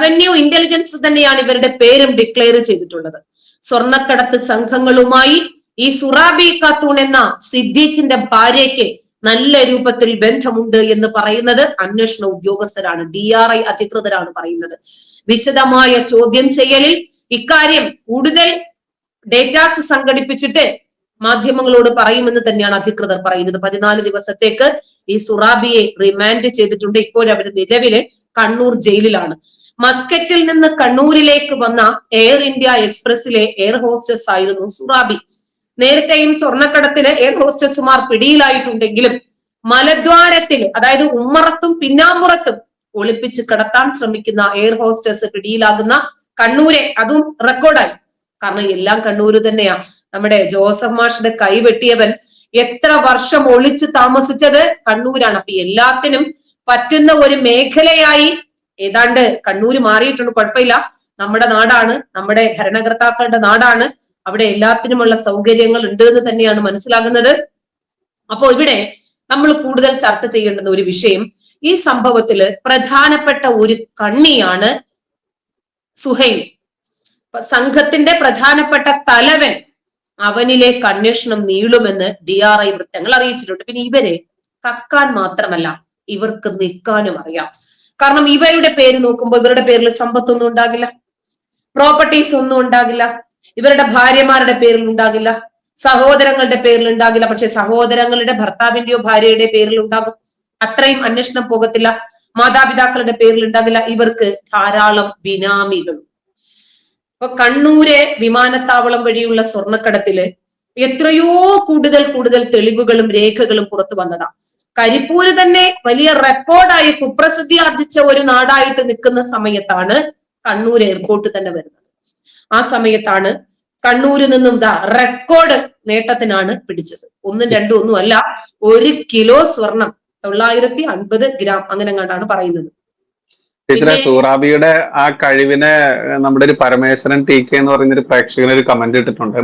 Revenue intelligence തന്നെയാണ് ഇവരുടെ പേരും ഡിക്ലെയർ ചെയ്തിട്ടുള്ളത്. സ്വർണക്കടത്ത് സംഘങ്ങളുമായി ഈ സുറാബി ഖാത്തൂൺ എന്ന സിദ്ദീഖിന്റെ ഭാര്യയ്ക്ക് നല്ല രൂപത്തിൽ ബന്ധമുണ്ട് എന്ന് പറയുന്നത് അന്വേഷണ ഉദ്യോഗസ്ഥരാണ് ഡി ആർ ഐ അധികൃതരാണ് പറയുന്നത്. വിശദമായ ചോദ്യം ചെയ്യലിൽ ഇക്കാര്യം കൂടുതൽ ഡേറ്റാസ് സംഘടിപ്പിച്ചിട്ട് മാധ്യമങ്ങളോട് പറയുമെന്ന് തന്നെയാണ് അധികൃതർ പറയുന്നത്. പതിനാല് ദിവസത്തേക്ക് ഈ സുറാബിയെ റിമാൻഡ് ചെയ്തിട്ടുണ്ട്. ഇപ്പോൾ അവർ നിലവിൽ കണ്ണൂർ ജയിലിലാണ്. മസ്കറ്റിൽ നിന്ന് കണ്ണൂരിലേക്ക് വന്ന എയർ ഇന്ത്യ എക്സ്പ്രസിലെ എയർ ഹോസ്റ്റസ് ആയിരുന്നു സുറാബി. നേരത്തെയും സ്വർണക്കടത്തിന് എയർ ഹോസ്റ്റസുമാർ പിടിയിലായിട്ടുണ്ടെങ്കിലും മലദ്വാരത്തിൽ അതായത് ഉമ്മറത്തും പിന്നാമ്പുറത്തും ഒളിപ്പിച്ച് കടത്താൻ ശ്രമിക്കുന്ന എയർ ഹോസ്റ്റസ് പിടിയിലാകുന്ന കണ്ണൂരെ അതും റെക്കോർഡായി. കാരണം എല്ലാം കണ്ണൂര് തന്നെയാ. നമ്മുടെ ജോസഫ് മാഷിന്റെ കൈവെട്ടിയവൻ എത്ര വർഷം ഒളിച്ച് താമസിച്ചത് കണ്ണൂരാണ്. അപ്പൊ എല്ലാത്തിനും പറ്റുന്ന ഒരു മേഖലയായി ഏതാണ്ട് കണ്ണൂര് മാറിയിട്ടുണ്ട് കുഴപ്പമില്ല. നമ്മുടെ നാടാണ് നമ്മുടെ ഭരണകർത്താക്കളുടെ നാടാണ്. അവിടെ എല്ലാത്തിനുമുള്ള സൗകര്യങ്ങൾ ഉണ്ട് എന്ന് തന്നെയാണ് മനസ്സിലാകുന്നത്. അപ്പോ ഇവിടെ നമ്മൾ കൂടുതൽ ചർച്ച ചെയ്യേണ്ടുന്ന ഒരു വിഷയം ഈ സംഭവത്തിൽ പ്രധാനപ്പെട്ട ഒരു കണ്ണിയാണ് സുഹൈൽ. സംഘത്തിന്റെ പ്രധാനപ്പെട്ട തലവൻ അവനിലെ അന്വേഷണം നീളുമെന്ന് ഡി ആർ ഐ വൃത്തങ്ങൾ അറിയിച്ചിട്ടുണ്ട്. പിന്നെ ഇവരെ കക്കാൻ മാത്രമല്ല ഇവർക്ക് നിൽക്കാനും അറിയാം. കാരണം ഇവരുടെ പേര് നോക്കുമ്പോൾ ഇവരുടെ പേരിൽ സമ്പത്തൊന്നും ഉണ്ടാകില്ല. പ്രോപ്പർട്ടീസ് ഒന്നും ഉണ്ടാകില്ല. ഇവരുടെ ഭാര്യമാരുടെ പേരിൽ ഉണ്ടാകില്ല. സഹോദരങ്ങളുടെ പേരിൽ ഉണ്ടാകില്ല. പക്ഷെ സഹോദരങ്ങളുടെ ഭർത്താവിന്റെയോ ഭാര്യയുടെ പേരിൽ ഉണ്ടാകും. അത്രയും അന്വേഷണം പോകത്തില്ല. മാതാപിതാക്കളുടെ പേരിൽ ഉണ്ടാകില്ല. ഇവർക്ക് ധാരാളം ബിനാമികൾ. ഇപ്പൊ കണ്ണൂരെ വിമാനത്താവളം വഴിയുള്ള സ്വർണക്കടത്തിൽ എത്രയോ കൂടുതൽ കൂടുതൽ തെളിവുകളും രേഖകളും പുറത്തു വന്നതാ. കരിപ്പൂര് തന്നെ വലിയ റെക്കോർഡായി കുപ്രസിദ്ധി ആർജിച്ച ഒരു നാടായിട്ട് നിൽക്കുന്ന സമയത്താണ് കണ്ണൂർ എയർപോർട്ട് തന്നെ വരുന്നത്. ആ സമയത്താണ് കണ്ണൂരിൽ നിന്നും ദാ റെക്കോർഡ് നേട്ടത്തിനാണ് പിടിച്ചത്. ഒന്നും രണ്ടും ഒന്നും അല്ല ഒരു കിലോ സ്വർണം തൊള്ളായിരത്തി അൻപത് ഗ്രാം അങ്ങനെ കണ്ടാണ് പറയുന്നത്. ടീച്ചറെ സൂറാബിയുടെ ആ കഴിവിനെ നമ്മുടെ ഒരു പരമേശ്വരൻ ടി കെ എന്ന് പറയുന്ന ഒരു പ്രേക്ഷകൻ ഒരു കമന്റ് ഇട്ടിട്ടുണ്ട്.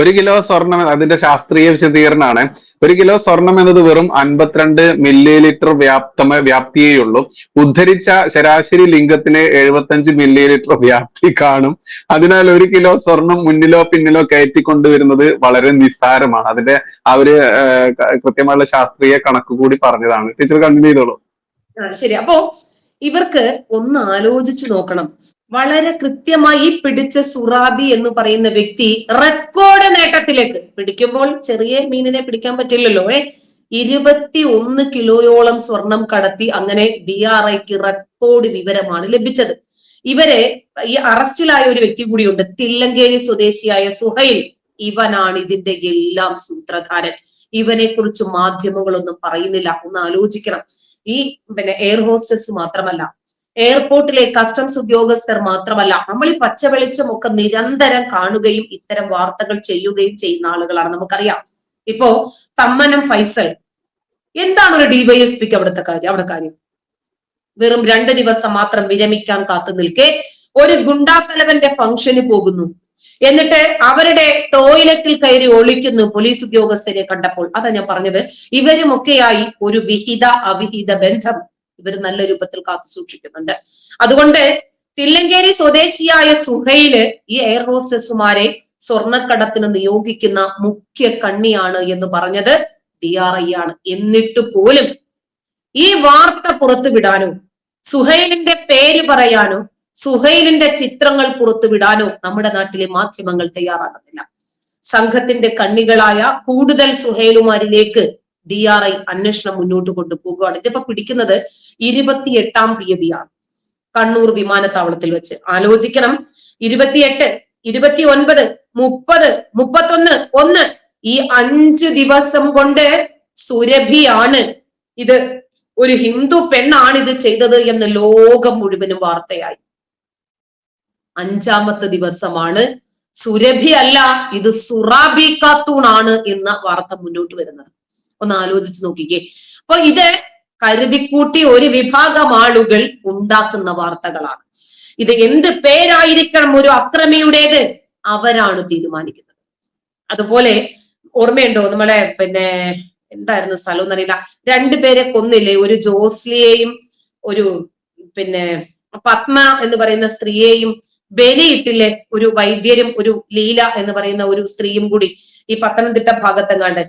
ഒരു കിലോ സ്വർണം അതിന്റെ ശാസ്ത്രീയ വിശദീകരണമാണ്. ഒരു കിലോ സ്വർണം എന്നത് വെറും അൻപത്തിരണ്ട് മില്ലി ലിറ്റർ വ്യാപ്തമ വ്യാപ്തിയേയുള്ളൂ ഉദ്ധരിച്ച ശരാശരി ലിംഗത്തിന് എഴുപത്തഞ്ച് മില്ലി ലിറ്റർ വ്യാപ്തി കാണും. അതിനാൽ ഒരു കിലോ സ്വർണം മുന്നിലോ പിന്നിലോ കയറ്റി കൊണ്ടുവരുന്നത് വളരെ നിസ്സാരമാണ്. അതിന്റെ ആ ഒരു കൃത്യമായുള്ള ശാസ്ത്രീയ കണക്ക് കൂടി പറഞ്ഞതാണ്. ടീച്ചർ കണ്ടിന്യൂ ചെയ്തോളൂ. ശരി. അപ്പോ ഇവർക്ക് ഒന്ന് ആലോചിച്ചു നോക്കണം. വളരെ കൃത്യമായി പിടിച്ച സുറാബി എന്ന് പറയുന്ന വ്യക്തി റെക്കോർഡ് നേട്ടത്തിലേക്ക്. പിടിക്കുമ്പോൾ ചെറിയ മീനിനെ പിടിക്കാൻ പറ്റില്ലല്ലോ ഏ? ഇരുപത്തി ഒന്ന് കിലോയോളം സ്വർണം കടത്തി അങ്ങനെ ഡി ആർ ഐക്ക് റെക്കോർഡ് വിവരമാണ് ലഭിച്ചത്. ഇവരെ ഈ അറസ്റ്റിലായ ഒരു വ്യക്തി കൂടിയുണ്ട് തില്ലങ്കേരി സ്വദേശിയായ സുഹൈൽ. ഇവനാണ് ഇതിന്റെ എല്ലാം സൂത്രധാരൻ. ഇവനെ കുറിച്ച് മാധ്യമങ്ങളൊന്നും പറയുന്നില്ല ഒന്ന് ആലോചിക്കണം. ഈ പിന്നെ എയർ ഹോസ്റ്റസ് മാത്രമല്ല. എയർപോർട്ടിലെ കസ്റ്റംസ് ഉദ്യോഗസ്ഥർ മാത്രമല്ല നമ്മൾ ഈ പച്ച വെളിച്ചമൊക്കെ നിരന്തരം കാണുകയും ഇത്തരം വാർത്തകൾ ചെയ്യുകയും ചെയ്യുന്ന ആളുകളാണ് നമുക്കറിയാം. ഇപ്പോ തമ്മനം ഫൈസൽ എന്താണ് ഒരു ഡിവൈഎസ്പിക്ക് അവിടുത്തെ കാര്യം അവിടെ കാര്യം? വെറും രണ്ട് ദിവസം മാത്രം വിരമിക്കാൻ കാത്തു നിൽക്കെ ഒരു ഗുണ്ടാത്തലവന്റെ ഫംഗ്ഷന് പോകുന്നു. എന്നിട്ട് അവരുടെ ടോയ്ലറ്റിൽ കയറി ഒളിക്കുന്നു പോലീസ് ഉദ്യോഗസ്ഥരെ കണ്ടപ്പോൾ. അതാ ഞാൻ പറഞ്ഞത്. ഇവരുമൊക്കെയായി ഒരു വിഹിത അവിഹിത ബന്ധം ഇവർ നല്ല രൂപത്തിൽ കാത്തു സൂക്ഷിക്കുന്നുണ്ട്. അതുകൊണ്ട് തില്ലങ്കേരി സ്വദേശിയായ സുഹൈൽ ഈ എയർ ഹോസ്റ്റസുമാരെ സ്വർണക്കടത്തിന് നിയോഗിക്കുന്ന മുഖ്യ കണ്ണിയാണ് എന്ന് പറഞ്ഞത് ഡി ആർ ഐ ആണ്. എന്നിട്ട് പോലും ഈ വാർത്ത പുറത്തുവിടാനോ സുഹൈലിന്റെ പേര് പറയാനോ സുഹൈലിന്റെ ചിത്രങ്ങൾ പുറത്തുവിടാനോ നമ്മുടെ നാട്ടിലെ മാധ്യമങ്ങൾ തയ്യാറാകുന്നില്ല. സംഘത്തിന്റെ കണ്ണികളായ കൂടുതൽ സുഹൈലുമാരിലേക്ക് ഡി ആർ ഐ അന്വേഷണം മുന്നോട്ട് കൊണ്ടുപോകുകയാണ് ഇതിപ്പോ പിടിക്കുന്നത് ഇരുപത്തിയെട്ടാം തീയതിയാണ്. കണ്ണൂർ വിമാനത്താവളത്തിൽ വെച്ച്. ആലോചിക്കണം. ഇരുപത്തിയെട്ട് ഇരുപത്തി ഒൻപത് മുപ്പത് മുപ്പത്തൊന്ന് ഒന്ന് ഈ അഞ്ച് ദിവസം കൊണ്ട് സുരഭിയാണ്. ഇത് ഒരു ഹിന്ദു പെണ്ണാണ് ഇത് ചെയ്തത് എന്ന് ലോകം മുഴുവനും വാർത്തയായി. അഞ്ചാമത്തെ ദിവസമാണ്. സുരഭി അല്ല ഇത് സുറാബി ഖാത്തൂൺ ആണ് എന്ന വാർത്ത മുന്നോട്ട് വരുന്നത്. ഒന്ന് ആലോചിച്ച് നോക്കിക്കേ. അപ്പൊ ഇത് കരുതിക്കൂട്ടി ഒരു വിഭാഗം ആളുകൾ ഉണ്ടാക്കുന്ന വാർത്തകളാണ്. ഇത് എന്ത് പേരായിരിക്കണം ഒരു അക്രമിയുടേത്? അവരാണ് തീരുമാനിക്കുന്നത്. അതുപോലെ ഓർമ്മയുണ്ടോ നമ്മളെ പിന്നെ എന്തായിരുന്നു സ്ഥലം എന്നറിയില്ല. രണ്ടുപേരെ കൊന്നില്ലേ ഒരു ജോസ്ലിയെയും ഒരു പിന്നെ പത്മ എന്ന് പറയുന്ന സ്ത്രീയെയും ബലിയിട്ടില്ലേ ഒരു വൈദ്യരും ഒരു ലീല എന്ന് പറയുന്ന ഒരു സ്ത്രീയും കൂടി ഈ പത്തനംതിട്ട ഭാഗത്തെങ്ങാണ്ട്.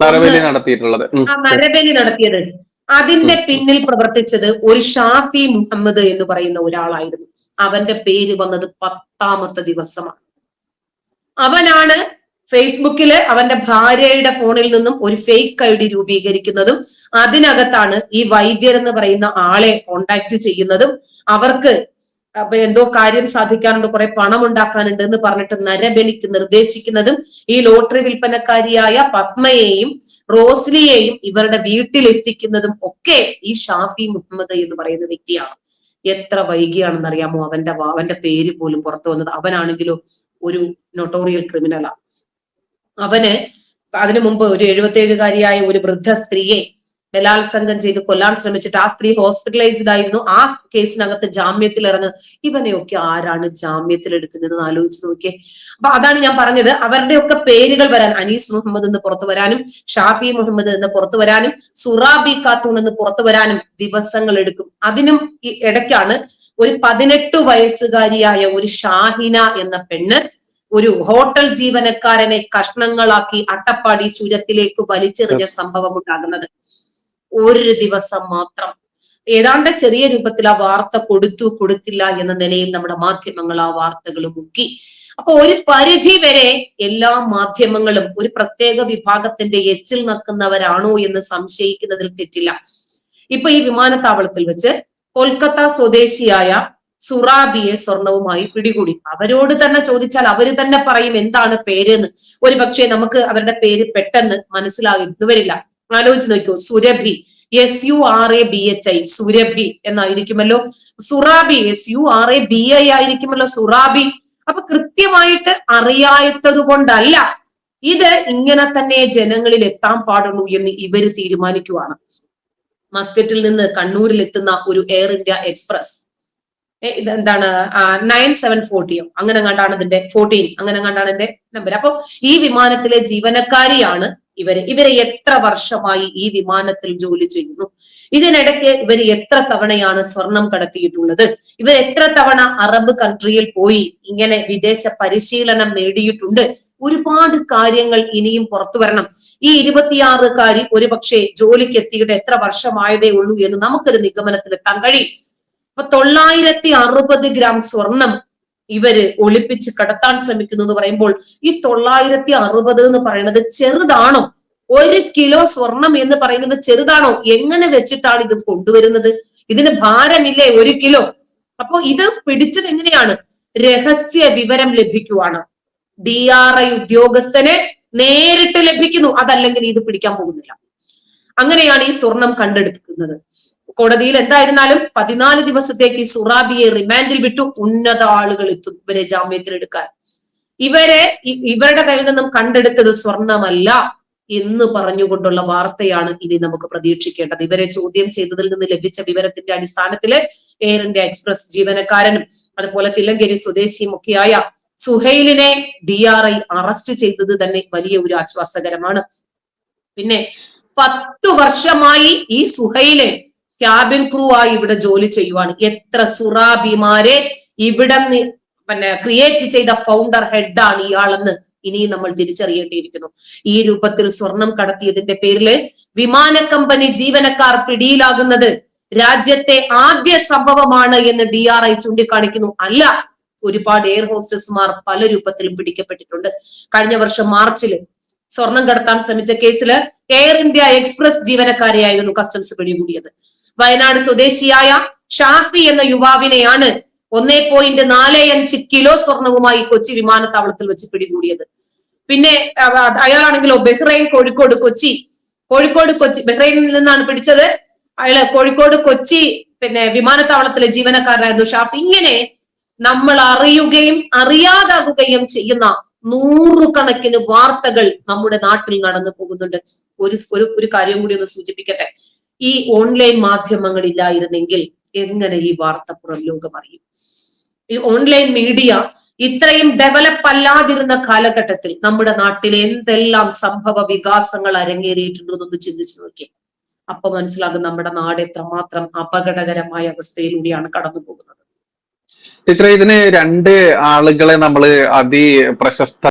നരബലി നടത്തിയിട്ടുള്ളത്. ആ നരബലി നടത്തിയത്. അതിന്റെ പിന്നിൽ പ്രവർത്തിച്ചത് ഒരു ഷാഫി മുഹമ്മദ് എന്ന് പറയുന്ന ഒരാളായിരുന്നു. അവന്റെ പേര് വന്നത് പത്താമത്തെ ദിവസമാണ്. അവനാണ് ഫേസ്ബുക്കിൽ അവന്റെ ഭാര്യയുടെ ഫോണിൽ നിന്നും ഒരു ഫേക്ക് ഐ ഡി രൂപീകരിക്കുന്നതും അതിനകത്താണ് ഈ വൈദ്യർ എന്ന് പറയുന്ന ആളെ കോണ്ടാക്ട് ചെയ്യുന്നതും അവർക്ക് അപ്പൊ എന്തോ കാര്യം സാധിക്കാനുണ്ട് കുറെ പണം ഉണ്ടാക്കാനുണ്ട് എന്ന് പറഞ്ഞിട്ട് നരബലിക്ക് നിർദ്ദേശിക്കുന്നതും ഈ ലോട്ടറി വിൽപ്പനക്കാരിയായ പത്മയെയും റോസ്ലിയെയും ഇവരുടെ വീട്ടിലെത്തിക്കുന്നതും ഒക്കെ ഈ ഷാഫി മുഹമ്മദ് എന്ന് പറയുന്ന വ്യക്തിയാണ്. എത്ര വൈകിയാണെന്ന് അറിയാമോ അവന്റെ അവന്റെ പേര് പോലും പുറത്തു വന്നത് അവനാണെങ്കിലോ ഒരു നൊട്ടോറിയൽ ക്രിമിനലാ അവന് അതിനു മുമ്പ് ഒരു എഴുപത്തേഴുകാരിയായ ഒരു വൃദ്ധ സ്ത്രീയെ ബലാത്സംഗം ചെയ്ത് കൊല്ലാൻ ശ്രമിച്ചിട്ട് ആ സ്ത്രീ ഹോസ്പിറ്റലൈസ്ഡ് ആയിരുന്നു. ആ കേസിനകത്ത് ജാമ്യത്തിൽ ഇറങ്ങുന്നത് ഇവനെയൊക്കെ ആരാണ് ജാമ്യത്തിൽ എടുക്കുന്നത് എന്ന് ആലോചിച്ച് നോക്കിയേ. അപ്പൊ അതാണ് ഞാൻ പറഞ്ഞത്. അവരുടെയൊക്കെ പേരുകൾ വരാൻ അനീസ് മുഹമ്മദ് എന്ന് പുറത്തു വരാനും ഷാഫി മുഹമ്മദ് എന്ന് പുറത്തു വരാനും സുറാബി ഖാത്തൂൺ എന്ന് പുറത്തു വരാനും ദിവസങ്ങൾ എടുക്കും. അതിനും ഈ ഇടയ്ക്കാണ് ഒരു പതിനെട്ട് വയസ്സുകാരിയായ ഒരു ഷാഹിന എന്ന പെണ്ണ് ഒരു ഹോട്ടൽ ജീവനക്കാരനെ കഷ്ണങ്ങളാക്കി അട്ടപ്പാടി ചുരത്തിലേക്ക് വലിച്ചെറിഞ്ഞ സംഭവം ഉണ്ടാകുന്നത്. ഒരു ദിവസം മാത്രം. ഏതാണ്ട് ചെറിയ രൂപത്തിൽ ആ വാർത്ത കൊടുത്തു കൊടുത്തില്ല എന്ന നിലയിൽ നമ്മുടെ മാധ്യമങ്ങൾ ആ വാർത്തകൾ മുക്കി. അപ്പൊ ഒരു പരിധി വരെ എല്ലാ മാധ്യമങ്ങളും ഒരു പ്രത്യേക വിഭാഗത്തിന്റെ എച്ചിൽ നക്കുന്നവരാണോ എന്ന് സംശയിക്കുന്നതിൽ തെറ്റില്ല. ഇപ്പൊ ഈ വിമാനത്താവളത്തിൽ വെച്ച് കൊൽക്കത്ത സ്വദേശിയായ സുറാബിയെ സ്വർണവുമായി പിടികൂടി. അവരോട് തന്നെ ചോദിച്ചാൽ അവർ തന്നെ പറയും എന്താണ് പേര് എന്ന് ഒരു പക്ഷേ നമുക്ക് അവരുടെ പേര് പെട്ടെന്ന് മനസ്സിലാകുന്നു വരില്ല ആലോചിച്ച് നോക്കൂ. Surabhi S U R A B H I Surabhi എന്നായിരിക്കുമല്ലോ. Surabi S U R A B I ആയിരിക്കുമല്ലോ സുറാബി. അപ്പൊ കൃത്യമായിട്ട് അറിയാത്തത് കൊണ്ടല്ല ഇത് ഇങ്ങനെ തന്നെ ജനങ്ങളിൽ എത്താൻ പാടുള്ളൂ എന്ന് ഇവർ തീരുമാനിക്കുവാണ്. മസ്കറ്റിൽ നിന്ന് കണ്ണൂരിൽ എത്തുന്ന ഒരു എയർ ഇന്ത്യ എക്സ്പ്രസ് ഇതെന്താണ്? നയൻ സെവൻ ഫോർട്ടിയോ അങ്ങനെ കണ്ടാണ് ഇതിന്റെ ഫോർട്ടീൻ അങ്ങനെ കണ്ടാണ് ഇതിന്റെ നമ്പർ അപ്പൊ ഈ വിമാനത്തിലെ ജീവനക്കാരിയാണ് ഇവർ ഇവരെ എത്ര വർഷമായി ഈ വിമാനത്തിൽ ജോലി ചെയ്യുന്നു? ഇതിനിടയ്ക്ക് ഇവർ എത്ര തവണയാണ് സ്വർണം കടത്തിയിട്ടുള്ളത്? ഇവർ എത്ര തവണ അറബ് കൺട്രിയിൽ പോയി ഇങ്ങനെ വിദേശ പരിശീലനം നേടിയിട്ടുണ്ട്? ഒരുപാട് കാര്യങ്ങൾ ഇനിയും പുറത്തു വരണം. ഈ ഇരുപത്തിയാറുകാരി ഒരുപക്ഷെ ജോലിക്ക് എത്തിയിട്ട് എത്ര വർഷമായതേ ഉള്ളൂ എന്ന് നമുക്കൊരു നിഗമനത്തിൽ എത്താൻ കഴിയും. അപ്പൊ തൊള്ളായിരത്തി അറുപത് ഗ്രാം സ്വർണം ഇവർ ഒളിപ്പിച്ച് കടത്താൻ ശ്രമിക്കുന്നു എന്ന് പറയുമ്പോൾ ഈ തൊള്ളായിരത്തി അറുപത് എന്ന് പറയുന്നത് ചെറുതാണോ? ഒരു കിലോ സ്വർണം എന്ന് പറയുന്നത് ചെറുതാണോ? എങ്ങനെ വെച്ചിട്ടാണ് ഇത് കൊണ്ടുവരുന്നത്? ഇതിന് ഭാരമില്ലേ ഒരു കിലോ? അപ്പൊ ഇത് പിടിച്ചത് എങ്ങനെയാണ്? രഹസ്യ വിവരം ലഭിക്കുവാണ്. ഡി ആർ ഐ ഉദ്യോഗസ്ഥനെ നേരിട്ട് ലഭിക്കുന്നു. അതല്ലെങ്കിൽ ഇത് പിടിക്കാൻ പോകുന്നില്ല. അങ്ങനെയാണ് ഈ സ്വർണം കണ്ടെടുക്കുന്നത്. കോടതിയിൽ എന്തായിരുന്നാലും പതിനാല് ദിവസത്തേക്ക് സുറാബിയെ റിമാൻഡിൽ വിട്ടു. ഉന്നത ആളുകൾ എത്തും. ഇവരെ ജാമ്യത്തിലെടുക്കാൻ ഇവരെ ഇവരുടെ കയ്യിൽ നിന്നും കണ്ടെടുത്തത് സ്വർണമല്ല എന്ന് പറഞ്ഞുകൊണ്ടുള്ള വാർത്തയാണ് ഇനി നമുക്ക് പ്രതീക്ഷിക്കേണ്ടത്. ഇവരെ ചോദ്യം ചെയ്തതിൽ നിന്ന് ലഭിച്ച വിവരത്തിന്റെ അടിസ്ഥാനത്തിൽ എയർ ഇന്ത്യ എക്സ്പ്രസ് ജീവനക്കാരനും അതുപോലെ തില്ലങ്കേരി സ്വദേശിയും ഒക്കെയായ സുഹൈലിനെ ഡി ആർ ഐ അറസ്റ്റ് ചെയ്തത് തന്നെ വലിയ ഒരു ആശ്വാസകരമാണ്. പിന്നെ പത്തു വർഷമായി ഈ സുഹൈൽ ക്യാബിൻ ക്രൂ ആയി ഇവിടെ ജോലി ചെയ്യുവാണ്. എത്ര സുറാബിമാരെ ഇവിടെ പിന്നെ ക്രിയേറ്റ് ചെയ്ത ഫൗണ്ടർ ഹെഡാണ് ഇയാളെന്ന് ഇനി നമ്മൾ തിരിച്ചറിയേണ്ടിയിരിക്കുന്നു. ഈ രൂപത്തിൽ സ്വർണം കടത്തിയതിന്റെ പേരിൽ വിമാന കമ്പനി ജീവനക്കാർ പിടിയിലാകുന്നത് രാജ്യത്തെ ആദ്യ സംഭവമാണ് എന്ന് ഡി ആർ ഐ ചൂണ്ടിക്കാണിക്കുന്നു. അല്ല ഒരുപാട് എയർ ഹോസ്റ്റസ്മാർ പല രൂപത്തിലും പിടിക്കപ്പെട്ടിട്ടുണ്ട്. കഴിഞ്ഞ വർഷം മാർച്ചിൽ സ്വർണം കടത്താൻ ശ്രമിച്ച കേസിൽ എയർ ഇന്ത്യ എക്സ്പ്രസ് ജീവനക്കാരെയായിരുന്നു കസ്റ്റംസ് പിടികൂടിയത്. വയനാട് സ്വദേശിയായ ഷാഫി എന്ന യുവാവിനെയാണ് ഒന്നേ പോയിന്റ് നാല് അഞ്ച് കിലോ സ്വർണവുമായി കൊച്ചി വിമാനത്താവളത്തിൽ വെച്ച് പിടികൂടിയത്. പിന്നെ അയാളാണെങ്കിലോ ബഹ്റൈൻ കോഴിക്കോട് കൊച്ചി കോഴിക്കോട് കൊച്ചി ബഹ്റൈനിൽ നിന്നാണ് പിടിച്ചത്. അയാൾ കോഴിക്കോട് കൊച്ചി പിന്നെ വിമാനത്താവളത്തിലെ ജീവനക്കാരനായിരുന്നു ഷാഫി. ഇങ്ങനെ നമ്മൾ അറിയുകയും അറിയാതാകുകയും ചെയ്യുന്ന നൂറുകണക്കിന് വാർത്തകൾ നമ്മുടെ നാട്ടിൽ നടന്നു പോകുന്നുണ്ട്. ഒരു ഒരു കാര്യം കൂടി ഒന്ന് സൂചിപ്പിക്കട്ടെ. ഈ ഓൺലൈൻ മാധ്യമങ്ങൾ ഇല്ലായിരുന്നെങ്കിൽ എങ്ങനെ ഈ വാർത്ത പുറം ലോകം അറിയും? ഈ ഓൺലൈൻ മീഡിയ ഇത്രയും ഡെവലപ്പ് അല്ലാതിരുന്ന കാലഘട്ടത്തിൽ നമ്മുടെ നാട്ടിൽ എന്തെല്ലാം സംഭവ വികാസങ്ങൾ അരങ്ങേറിയിട്ടുണ്ടെന്നൊന്ന് ചിന്തിച്ചു നോക്കി അപ്പൊ മനസ്സിലാകും നമ്മുടെ നാട് എത്രമാത്രം അപകടകരമായ അവസ്ഥയിലൂടെയാണ് കടന്നു പോകുന്നത് ടീച്ചറെ ഇതിന് രണ്ട് ആളുകളെ നമ്മൾ അതി പ്രശസ്ത